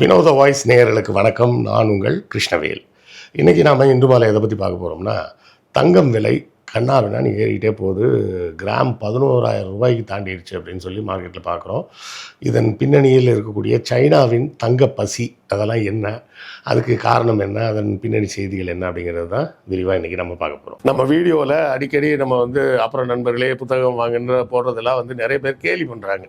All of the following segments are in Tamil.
வினோத வாய்ஸ் நேயர்களுக்கு வணக்கம். நான் உங்கள் கிருஷ்ணவேல். இன்றைக்கி நாம் இந்து மாலை எதை பற்றி பார்க்க போகிறோம்னா தங்கம் விலை கண்ணாவினான்னு ஏறிக்கிட்டே போகுது. கிராம் பதினோராயிரம் ரூபாய்க்கு தாண்டிடுச்சு அப்படின்னு சொல்லி மார்க்கெட்டில் பார்க்குறோம். இதன் பின்னணியில் இருக்கக்கூடிய சைனாவின் தங்க பசி அதெல்லாம் என்ன? அதுக்கு காரணம் என்ன? அதன் பின்னணி செய்திகள் என்ன அப்படிங்கிறது தான் விரிவாக இன்றைக்கி நம்ம பார்க்க போகிறோம் நம்ம வீடியோவில் அடிக்கடி நம்ம வந்து அப்புறம் நண்பர்களே புத்தகம் வாங்குன்ற போடுறதெல்லாம் வந்து நிறைய பேர் கேலி பண்ணுறாங்க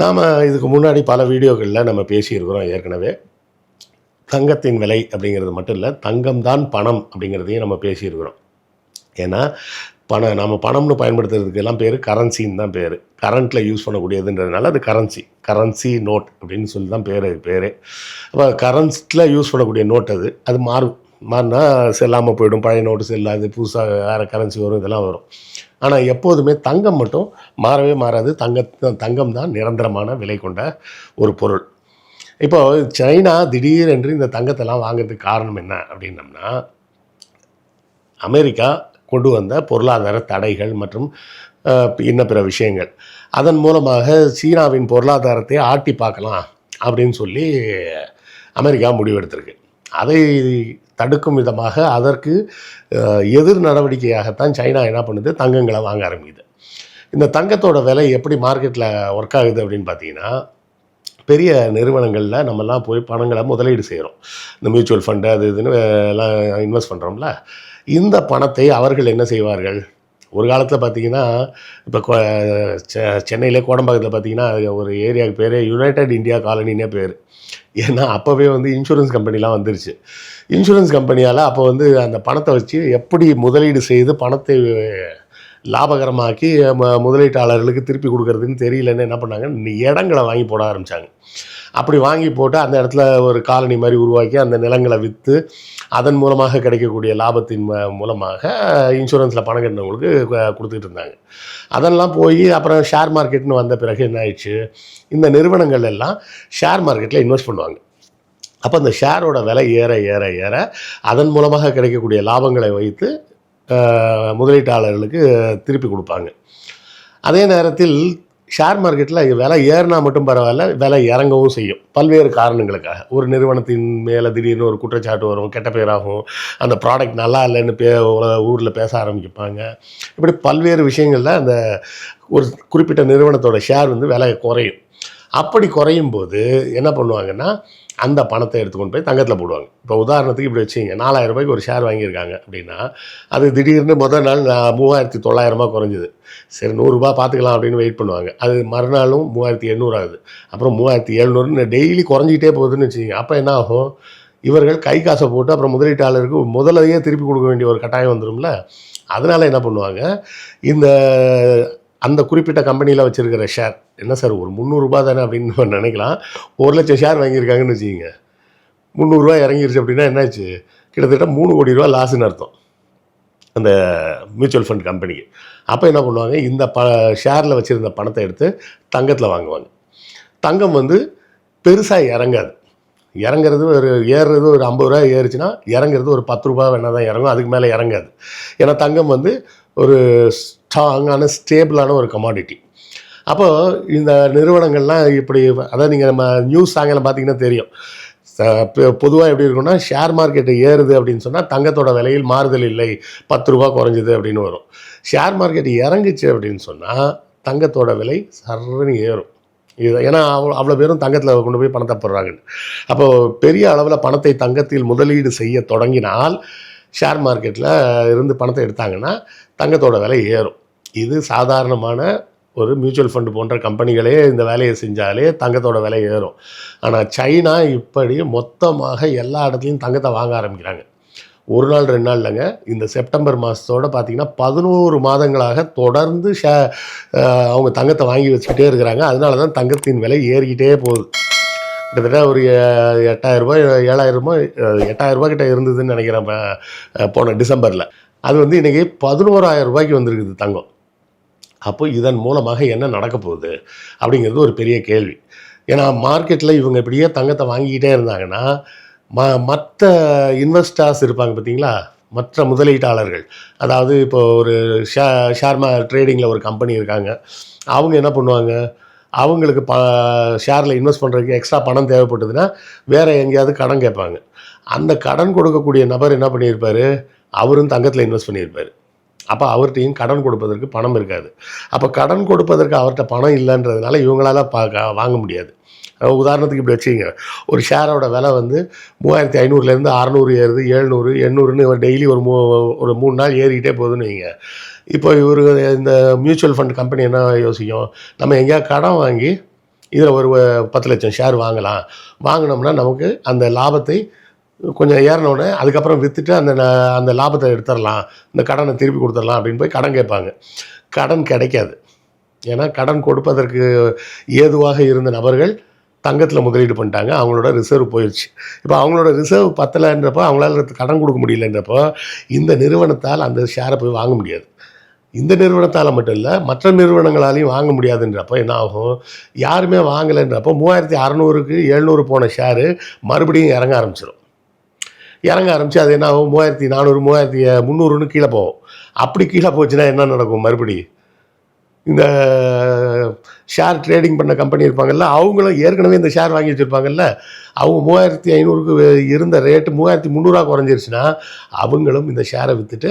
நாம் இதுக்கு முன்னாடி பல வீடியோக்களில் நம்ம பேசியிருக்கிறோம் ஏற்கனவே. தங்கத்தின் விலை அப்படிங்கிறது மட்டும் இல்லை தங்கம் தான் பணம் அப்படிங்கிறதையும் நம்ம பேசியிருக்கிறோம். ஏன்னா பணம் நம்ம பணம்னு பயன்படுத்துறதுக்கு எல்லாம் பேர் கரன்சின்னு தான் பேர். கரண்ட்டில் யூஸ் பண்ணக்கூடியதுன்றதுனால அது கரன்சி கரன்சி நோட் அப்படின்னு சொல்லி தான் பேர் அது பேர். அப்போ கரன்ஸில் யூஸ் பண்ணக்கூடிய நோட் அது அது மாறும். மாறினா செல்லாமல் போயிடும். பழைய நோட்டு செல்லாது புதுசாக வேறு கரன்சி வரும் இதெல்லாம் வரும். ஆனால் எப்போதுமே தங்கம் மட்டும் மாறவே மாறாது. தங்க தங்கம் தான் நிரந்தரமான விலை கொண்ட ஒரு பொருள். இப்போ சைனா திடீரென்று இந்த தங்கத்தெல்லாம் வாங்குறதுக்கு காரணம் என்ன அப்படின்னம்னா அமெரிக்கா கொண்டு வந்த பொருளாதார தடைகள் மற்றும் இன்ன பிற விஷயங்கள். அதன் மூலமாக சீனாவின் பொருளாதாரத்தை ஆட்டி பார்க்கலாம் அப்படின்னு சொல்லி அமெரிக்கா முடிவெடுத்திருக்கு. அதை தடுக்கும் விதமாக அதற்கு எதிர் நடவடிக்கையாகத்தான் சைனா என்ன பண்ணுது? தங்கங்களை வாங்க ஆரம்பிக்குது. இந்த தங்கத்தோட விலை எப்படி மார்க்கெட்டில் ஒர்க் ஆகுது அப்படின்னு பார்த்தீங்கன்னா பெரிய நிறுவனங்களில் நம்மலாம் போய் பணங்களை முதலீடு செய்கிறோம் இந்த மியூச்சுவல் ஃபண்டு அது இதுன்னு எல்லாம் இன்வெஸ்ட் பண்ணுறோம்ல இந்த பணத்தை அவர்கள் என்ன செய்வார்கள்? ஒரு காலத்தில் பார்த்தீங்கன்னா இப்போ சென்னையில் கோடம்பாக்கத்தில் பார்த்தீங்கன்னா ஒரு ஏரியாவுக்கு பேர் யுனைடெட் இந்தியா காலனின்னே பேர். ஏன்னா அப்போவே வந்து இன்சூரன்ஸ் கம்பெனிலாம் வந்துருச்சு. இன்சூரன்ஸ் கம்பெனியால் அப்போ வந்து அந்த பணத்தை வச்சு எப்படி முதலீடு செய்து பணத்தை லாபகரமாக்கி ம- முதலீட்டாளர்களுக்கு திருப்பி கொடுக்கறதுன்னு தெரியலன்னு என்ன பண்ணாங்க? இடங்களை வாங்கி போட ஆரம்பித்தாங்க அப்படி வாங்கி போட்டு அந்த இடத்துல ஒரு காலனி மாதிரி உருவாக்கி அந்த நிலங்களை விற்று அதன் மூலமாக கிடைக்கக்கூடிய லாபத்தின் மூலமாக இன்சூரன்ஸில் பணம் கட்டினவங்களுக்கு கு- கொடுத்துட்டு இருந்தாங்க. அதெல்லாம் போய் அப்புறம் ஷேர் மார்க்கெட்னு வந்த பிறகு என்ன ஆயிடுச்சு? இந்த நிறுவனங்கள் எல்லாம் ஷேர் மார்க்கெட்டில் இன்வெஸ்ட் பண்ணுவாங்க. அப்போ அந்த ஷேரோட விலை ஏற ஏற ஏற அதன் மூலமாக கிடைக்கக்கூடிய லாபங்களை வைத்து முதலீட்டாளர்களுக்கு திருப்பி கொடுப்பாங்க. அதே நேரத்தில் ஷேர் மார்க்கெட்டில் விலை ஏறினா மட்டும் பரவாயில்ல விலை இறங்கவும் செய்யும். பல்வேறு காரணங்களுக்காக. ஒரு நிறுவனத்தின் மேலே திடீர்னு ஒரு குற்றச்சாட்டு வரும் கெட்ட பேராகும் அந்த ப்ராடக்ட் நல்லா இல்லைன்னு பே ஊரில் பேச ஆரம்பிப்பாங்க. இப்படி பல்வேறு விஷயங்களில் அந்த ஒரு குறிப்பிட்ட நிறுவனத்தோட ஷேர் வந்து விலை குறையும். அப்படி குறையும் போது என்ன பண்ணுவாங்கன்னா அந்த பணத்தை எடுத்துக்கொண்டு போய் தங்கத்தில் போடுவாங்க. இப்போ உதாரணத்துக்கு இப்படி வச்சுங்க நாலாயிரம் ரூபாய்க்கு ஒரு ஷேர் வாங்கியிருக்காங்க அப்படின்னா அது திடீர்னு முதல் நாள் மூவாயிரத்தி தொள்ளாயிரமா குறைஞ்சிது. சரி நூறுரூபா பார்த்துக்கலாம் அப்படின்னு வெயிட் பண்ணுவாங்க. அது மறுநாளும் மூவாயிரத்தி எண்ணூறு ஆகுது அப்புறம் மூவாயிரத்தி எழுநூறுன்னு டெய்லி குறைஞ்சிக்கிட்டே போகுதுன்னு வச்சுக்கோங்க. அப்போ என்ன ஆகும்? இவர்கள் கை காசை போட்டு அப்புறம் முதலீட்டாளருக்கு முதலையே திருப்பி கொடுக்க வேண்டிய ஒரு கட்டாயம் வந்துடும்ல அதனால் என்ன பண்ணுவாங்க? இந்த அந்த குறிப்பிட்ட கம்பெனியில் வச்சுருக்கிற ஷேர் என்ன சார் ஒரு முந்நூறுரூபா தானே அப்படின்னு நினைக்கலாம். ஒரு லட்சம் ஷேர் வாங்கியிருக்காங்கன்னு வச்சுக்கோங்க. முந்நூறுரூவா இறங்கிருச்சு அப்படின்னா என்னாச்சு? கிட்டத்தட்ட மூணு கோடி ரூபா லாஸ்ன்னு அர்த்தம். அந்த மியூச்சுவல் ஃபண்ட் கம்பெனிக்கு. அப்போ என்ன பண்ணுவாங்க? இந்த ப ஷேரில் வச்சுருந்த பணத்தை எடுத்து தங்கத்தில் வாங்குவாங்க. தங்கம் வந்து பெருசாக இறங்காது. இறங்குறது ஒரு ஏறுறது ஒரு ஐம்பது ரூபா ஏறுச்சுன்னா இறங்குறது ஒரு பத்து ரூபா வேணால் தான் இறங்கும். அதுக்கு மேலே இறங்காது. ஏன்னா தங்கம் வந்து ஒரு ஸ்ட்ராங்கான ஸ்டேபிளான ஒரு கமாடிட்டி அப்போது இந்த நிறுவனங்கள்லாம் இப்படி அதாவது நீங்கள் நம்ம நியூஸ் சாயங்காலம் பார்த்தீங்கன்னா தெரியும். பொதுவாக எப்படி இருக்கும்னா ஷேர் மார்க்கெட்டு ஏறுது அப்படின்னு சொன்னால் தங்கத்தோட விலையில் மாறுதல் இல்லை. பத்து ரூபா குறைஞ்சிது அப்படின்னு வரும். ஷேர் மார்க்கெட் இறங்குச்சு அப்படின்னு சொன்னால் தங்கத்தோட விலை சர்றன்னு ஏறும். இது ஏன்னா அவ்வளோ அவ்வளோ பேரும் தங்கத்தில் கொண்டு போய் பணத்தை போடுறாங்க. அப்போது பெரிய அளவில் பணத்தை தங்கத்தில் முதலீடு செய்ய தொடங்கினால் ஷேர் மார்க்கெட்டில் இருந்து பணத்தை எடுத்தாங்கன்னா தங்கத்தோட விலை ஏறும். இது சாதாரணமான ஒரு மியூச்சுவல் ஃபண்டு போன்ற கம்பெனிகளே இந்த வேலையை செஞ்சாலே தங்கத்தோட விலை ஏறும். ஆனால் சைனா இப்படி மொத்தமாக எல்லா இடத்துலையும் தங்கத்தை வாங்க ஆரம்பிக்கிறாங்க. ஒரு நாள் ரெண்டு நாள் இல்லைங்க இந்த செப்டம்பர் மாதத்தோட பார்த்திங்கன்னா பதினோரு மாதங்களாக தொடர்ந்து ஷே அவங்க தங்கத்தை வாங்கி வச்சுக்கிட்டே இருக்கிறாங்க. அதனால தான் தங்கத்தின் விலை ஏறிக்கிட்டே போகுது. கிட்டத்தட்ட ஒரு எட்டாயிரரூபா எட்டாயிரம் ரூபாய் ஏழாயிரம் ரூபாய் கிட்ட இருந்ததுன்னு நினைக்கிறேன் போன டிசம்பரில். அது வந்து இன்றைக்கி பதினோராயிரம் ரூபாய்க்கு வந்திருக்குது தங்கம். அப்போ இதன் மூலமாக என்ன நடக்க போகுது அப்படிங்கிறது ஒரு பெரிய கேள்வி. ஏன்னா மார்க்கெட்டில் இவங்க இப்படியே தங்கத்தை வாங்கிக்கிட்டே இருந்தாங்கன்னா ம மற்ற இன்வெஸ்டர்ஸ் இருப்பாங்க பார்த்தீங்களா? மற்ற முதலீட்டாளர்கள். அதாவது இப்போ ஒரு ஷே ஷேர்மா ட்ரேடிங்கில் ஒரு கம்பெனி இருக்காங்க. அவங்க என்ன பண்ணுவாங்க? அவங்களுக்கு ப ஷேரில் இன்வெஸ்ட் பண்ணுறதுக்கு எக்ஸ்ட்ரா பணம் தேவைப்பட்டதுன்னா வேறு எங்கேயாவது கடன் கேட்பாங்க. அந்த கடன் கொடுக்கக்கூடிய நபர் என்ன பண்ணியிருப்பார்? அவரும் தங்கத்தில் இன்வெஸ்ட் பண்ணியிருப்பார். அப்போ அவர்கிட்டையும் கடன் கொடுப்பதற்கு பணம் இருக்காது. அப்போ கடன் கொடுப்பதற்கு அவர்கிட்ட பணம் இல்லைன்றதுனால இவங்களால பா வாங்க முடியாது. உதாரணத்துக்கு இப்படி வச்சுக்கங்க. ஒரு ஷேரோட விலை வந்து மூவாயிரத்தி ஐநூறுலேருந்து அறநூறு ஏறுது எழுநூறு எண்ணூறுன்னு டெய்லி ஒரு மூ ஒரு மூணு நாள் ஏறிக்கிட்டே போகுதுன்னு வைங்க. இப்போ இவர் இந்த மியூச்சுவல் ஃபண்ட் கம்பெனி என்ன யோசிக்கும்? நம்ம எங்கேயா கடன் வாங்கி இதில் ஒரு பத்து லட்சம் ஷேர் வாங்கலாம். வாங்கினோம்னா நமக்கு அந்த லாபத்தை கொஞ்சம் ஏறினோடனே அதுக்கப்புறம் விற்றுட்டு அந்த ந- அந்த லாபத்தை எடுத்துடலாம். இந்த கடனை திருப்பி கொடுத்துடலாம் அப்படின்னு போய் கடன் கேட்பாங்க. கடன் கிடைக்காது. ஏன்னா கடன் கொடுப்பதற்கு ஏதுவாக இருந்த நபர்கள் தங்கத்தில் முதலீடு பண்ணிட்டாங்க அவங்களோட ரிசர்வ் போயிடுச்சு இப்போ அவங்களோட ரிசர்வ் பத்தலைன்றப்போ அவங்களால கடன் கொடுக்க முடியலன்றப்போ இந்த நிறுவனத்தால் அந்த ஷேரை போய் வாங்க முடியாது. இந்த நிறுவனத்தால் மட்டும் இல்லை மற்ற நிறுவனங்களாலையும் வாங்க முடியாதுன்றப்போ என்ன ஆகும்? யாருமே வாங்கலைன்றப்போ மூவாயிரத்தி அறநூறுக்கு எழுநூறு போன ஷேரு மறுபடியும் இறங்க ஆரம்பிச்சிடும் இறங்க ஆரம்பித்து அது என்ன ஆகும்? மூவாயிரத்தி நானூறு மூவாயிரத்தி முந்நூறுன்னு கீழே போகும். அப்படி கீழே போச்சுன்னா என்ன நடக்கும் மறுபடி இந்த ஷேர் ட்ரேடிங் பண்ண கம்பெனி இருப்பாங்கல்ல அவங்களும் ஏற்கனவே இந்த ஷேர் வாங்கி வச்சுருப்பாங்கல்ல அவங்க மூவாயிரத்தி ஐநூறுக்கு இருந்த ரேட்டு மூவாயிரத்தி முந்நூறுரூவா குறைஞ்சிருச்சுன்னா அவங்களும் இந்த ஷேரை விற்றுட்டு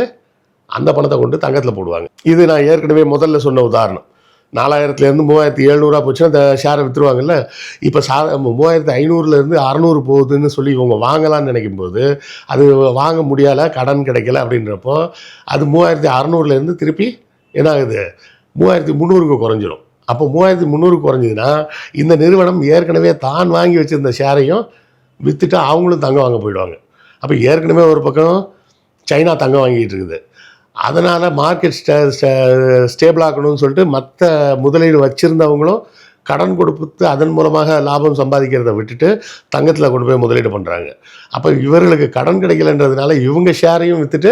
அந்த பணத்தை கொண்டு தங்கத்தில் போடுவாங்க. இது நான் ஏற்கனவே முதல்ல சொன்ன உதாரணம். நாலாயிரத்துலேருந்து மூவாயிரத்தி எழுநூறுவா போச்சுன்னா அந்த ஷேரை விற்றுருவாங்கல்ல இப்போ சா மூவாயிரத்தி ஐநூறுலேருந்து அறநூறு போகுதுன்னு சொல்லி இவங்க வாங்கலாம்னு நினைக்கும் போது அது வாங்க முடியலை கடன் கிடைக்கல அப்படின்றப்போ அது மூவாயிரத்தி அறநூறுலேருந்து திருப்பி என்ன ஆகுது மூவாயிரத்தி முந்நூறுக்கு குறைஞ்சிரும். அப்போ மூவாயிரத்தி முந்நூறு குறைஞ்சதுன்னா இந்த நிறுவனம் ஏற்கனவே தான் வாங்கி வச்சிருந்த ஷேரையும் விற்றுட்டு அவங்களும் தங்கம் வாங்க போயிடுவாங்க. அப்போ ஏற்கனவே ஒரு பக்கம் சைனா தங்கம் வாங்கிட்டு இருக்குது. அதனால் மார்க்கெட் ஸ்டே ஸ்டேபிள் ஆக்கணும்னு சொல்லிட்டு மற்ற முதலீடு வச்சுருந்தவங்களும் கடன் கொடுத்து அதன் மூலமாக லாபம் சம்பாதிக்கிறத விட்டுட்டு தங்கத்தில் கொண்டு போய் முதலீடு பண்ணுறாங்க அப்போ இவர்களுக்கு கடன் கிடைக்கலன்றதுனால இவங்க ஷேரையும் விற்றுட்டு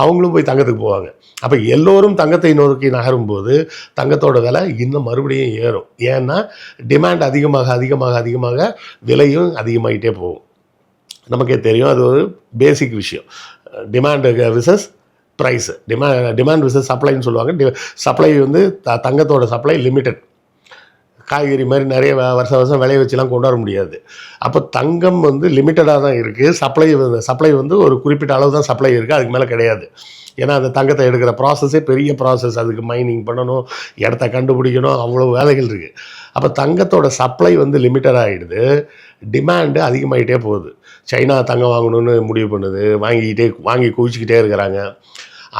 அவங்களும் போய் தங்கத்துக்கு போவாங்க. அப்போ எல்லோரும் தங்கத்தை நோக்கி நகரும் போது தங்கத்தோட விலை இன்னும் மறுபடியும் ஏறும். ஏன்னா டிமாண்ட் அதிகமாக அதிகமாக அதிகமாக விலையும் அதிகமாகிட்டே போகும். நமக்கே தெரியும் அது ஒரு பேசிக் விஷயம். டிமாண்டு விசஸ் ப்ரைஸு டிமா டிமாண்ட் விசஸ் சப்ளைன்னு சொல்லுவாங்க. டி சப்ளை வந்து த தங்கத்தோட சப்ளை லிமிட்டட் காய்கறி மாதிரி நிறைய வருஷம் வருஷம் விளைய வச்சுலாம் கொண்டு வர முடியாது. அப்போ தங்கம் வந்து லிமிட்டடாக தான் இருக்குது சப்ளை சப்ளை வந்து ஒரு குறிப்பிட்ட அளவு தான் சப்ளை இருக்குது அதுக்கு மேலே கிடையாது. ஏன்னா அந்த தங்கத்தை எடுக்கிற ப்ராசஸே பெரிய ப்ராசஸ் அதுக்கு மைனிங் பண்ணணும் இடத்த கண்டுபிடிக்கணும் அவ்வளோ வேலைகள் இருக்குது அப்போ தங்கத்தோட சப்ளை வந்து லிமிட்டட் ஆகிடுது டிமாண்டு அதிகமாகிட்டே போகுது. சைனா தங்கம் வாங்கணும்னு முடிவு பண்ணுது. வாங்கிக்கிட்டே வாங்கி குவிச்சிக்கிட்டே இருக்கிறாங்க.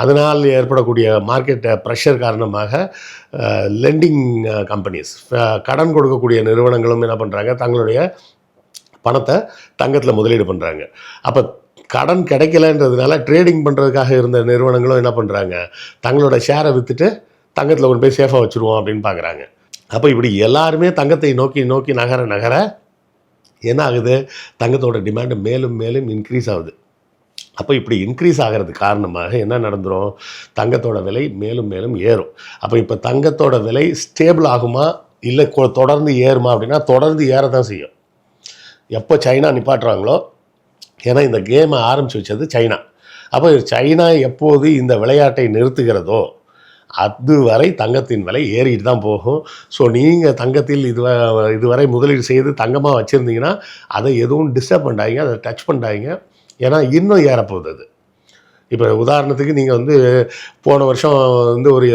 அதனால் ஏற்படக்கூடிய மார்க்கெட் ப்ரெஷர் காரணமாக லெண்டிங் கம்பெனிஸ் கடன் கொடுக்கக்கூடிய நிறுவனங்களும் என்ன பண்ணுறாங்க தங்களுடைய பணத்தை தங்கத்தில் முதலீடு பண்ணுறாங்க அப்போ கடன் கிடைக்கலன்றதுனால ட்ரேடிங் பண்ணுறதுக்காக இருந்த நிறுவனங்களும் என்ன பண்ணுறாங்க தங்களோட ஷேரை விற்றுட்டு தங்கத்தில் கொண்டு போய் சேஃபாக வச்சுருவோம் அப்படின்னு பார்க்குறாங்க அப்போ இப்படி எல்லாருமே தங்கத்தை நோக்கி நோக்கி நகர நகர என்ன ஆகுது? தங்கத்தோட டிமாண்டு மேலும் மேலும் இன்க்ரீஸ் ஆகுது. அப்போ இப்படி இன்க்ரீஸ் ஆகிறது காரணமாக என்ன நடந்துடும் தங்கத்தோட விலை மேலும் மேலும் ஏறும். அப்போ இப்போ தங்கத்தோட விலை ஸ்டேபிள் ஆகுமா? இல்லை தொடர்ந்து ஏறுமா அப்படின்னா தொடர்ந்து ஏற தான் செய்யும். எப்போ சைனா நிப்பாட்டுறாங்களோ? ஏன்னா இந்த கேமை ஆரம்பித்து வச்சது சைனா. அப்போ சைனா எப்போது இந்த விளையாட்டை நிறுத்துகிறதோ அதுவரை தங்கத்தின் விலை ஏறிட்டு தான் போகும். ஸோ நீங்கள் தங்கத்தில் இது இதுவரை முதலீடு செய்து தங்கமாக வச்சுருந்தீங்கன்னா அதை எதுவும் டிஸ்டர்ப் பண்ணாதீங்க அதை டச் பண்ணாதீங்க. ஏன்னா இன்னும் ஏறப்போகுது அது. இப்போ உதாரணத்துக்கு நீங்கள் வந்து போன வருஷம் வந்து ஒரு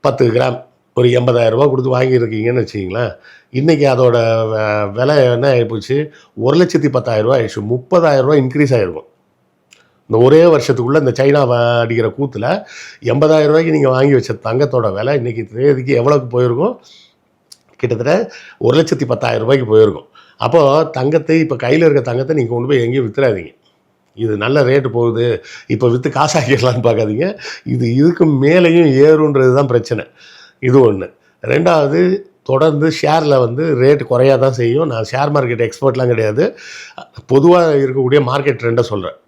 பத்து கிராம் ஒரு எண்பதாயிரம் ரூபா கொடுத்து வாங்கியிருக்கீங்கன்னு வச்சிங்களேன் இன்றைக்கி அதோட வ- விலை என்ன ஆகிப்போச்சு ஒரு லட்சத்தி பத்தாயிரம் ரூபாய் ஆயிடுச்சு. முப்பதாயிரம் ரூபா இன்க்ரீஸ் ஆகிருக்கும் இந்த ஒரே வருஷத்துக்குள்ளே இந்த சைனா அடிக்கிற கூத்தில் எண்பதாயிரம் ரூபாய்க்கு நீங்கள் வாங்கி வச்ச தங்கத்தோட விலை இன்றைக்கி தேதிக்கு எவ்வளோக்கு போயிருக்கும்? கிட்டத்தட்ட ஒரு லட்சத்தி பத்தாயிரம் ரூபாய்க்கு போயிருக்கும். அப்போது தங்கத்தை இப்போ கையில் இருக்க தங்கத்தை நீங்கள் கொண்டு போய் எங்கேயும் விற்றுறாதீங்க இது நல்ல ரேட்டு போகுது. இப்போ விற்று காசாக்கிடலான்னு பார்க்காதீங்க. இது இதுக்கு மேலேயும் ஏறுன்றது தான் பிரச்சனை. இது ஒன்று ரெண்டாவது தொடர்ந்து ஷேரில் வந்து ரேட் குறையா தான் செய்யும். நான் ஷேர் மார்க்கெட் எக்ஸ்பர்ட்லாம் கிடையாது. பொதுவாக இருக்கக்கூடிய மார்க்கெட் ட்ரெண்டை சொல்கிறேன்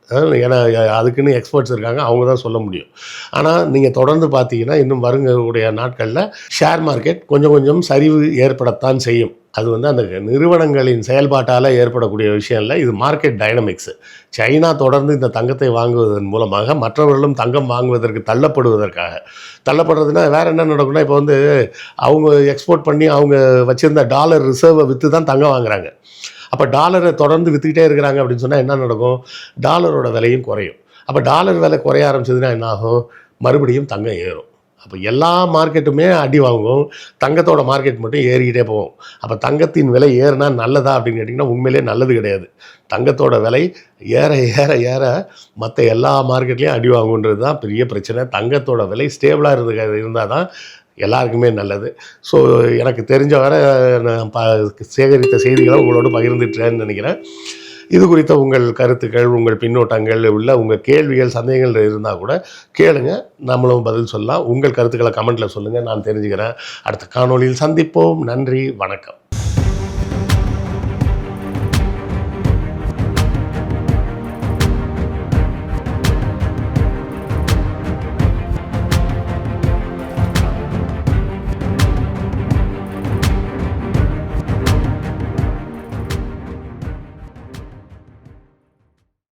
ஏன்னா அதுக்குன்னு எக்ஸ்பர்ட்ஸ் இருக்காங்க அவங்க தான் சொல்ல முடியும். ஆனால் நீங்கள் தொடர்ந்து பார்த்தீங்கன்னா இன்னும் வருங்கக்கூடிய நாட்களில் ஷேர் மார்க்கெட் கொஞ்சம் கொஞ்சம் சரிவு ஏற்படத்தான் செய்யும். அது வந்து அந்த நிறுவனங்களின் செயல்பாட்டால் ஏற்படக்கூடிய விஷயம் இல்லை இது மார்க்கெட் டைனமிக்ஸு சைனா தொடர்ந்து இந்த தங்கத்தை வாங்குவதன் மூலமாக மற்றவர்களும் தங்கம் வாங்குவதற்கு தள்ளப்படுவதற்காக. தள்ளப்படுறதுன்னா வேறு என்ன நடக்கும்னா இப்போ வந்து அவங்க எக்ஸ்போர்ட் பண்ணி அவங்க வச்சுருந்த டாலர் ரிசர்வை விற்று தான் தங்கம் வாங்குறாங்க. அப்போ டாலரை தொடர்ந்து விற்றுக்கிட்டே இருக்கிறாங்க அப்படின்னு சொன்னால் என்ன நடக்கும்? டாலரோட விலையும் குறையும். அப்போ டாலர் விலை குறைய ஆரம்பிச்சதுன்னா என்ன ஆகும்? மறுபடியும் தங்கம் ஏறும். அப்போ எல்லா மார்க்கெட்டுமே அடி வாங்கும். தங்கத்தோட மார்க்கெட் மட்டும் ஏறிக்கிட்டே போகும். அப்போ தங்கத்தின் விலை ஏறுனா நல்லதா அப்படின்னு கேட்டிங்கன்னா உண்மையிலே நல்லது கிடையாது. தங்கத்தோட விலை ஏற ஏற ஏற மற்ற எல்லா மார்க்கெட்லேயும் அடி வாங்குன்றது தான் பெரிய பிரச்சனை. தங்கத்தோட விலை ஸ்டேபிளாக இருந்து இருந்தால் தான் எல்லாருக்குமே நல்லது. ஸோ எனக்கு தெரிஞ்ச வரை நான் ப சேகரித்த செய்திகளை உங்களோடு பகிர்ந்துட்டேன்னு நினைக்கிறேன். இது குறித்த உங்கள் கருத்துக்கள் உங்கள் பின்னோட்டங்கள் உள்ள உங்கள் கேள்விகள் சந்தேகங்கள் இருந்தால் கூட கேளுங்க. நம்மளும் பதில் சொல்லலாம். உங்கள் கருத்துக்களை கமெண்ட்டில் சொல்லுங்கள் நான் தெரிஞ்சுக்கிறேன். அடுத்த காணொளியில் சந்திப்போம். நன்றி. வணக்கம்.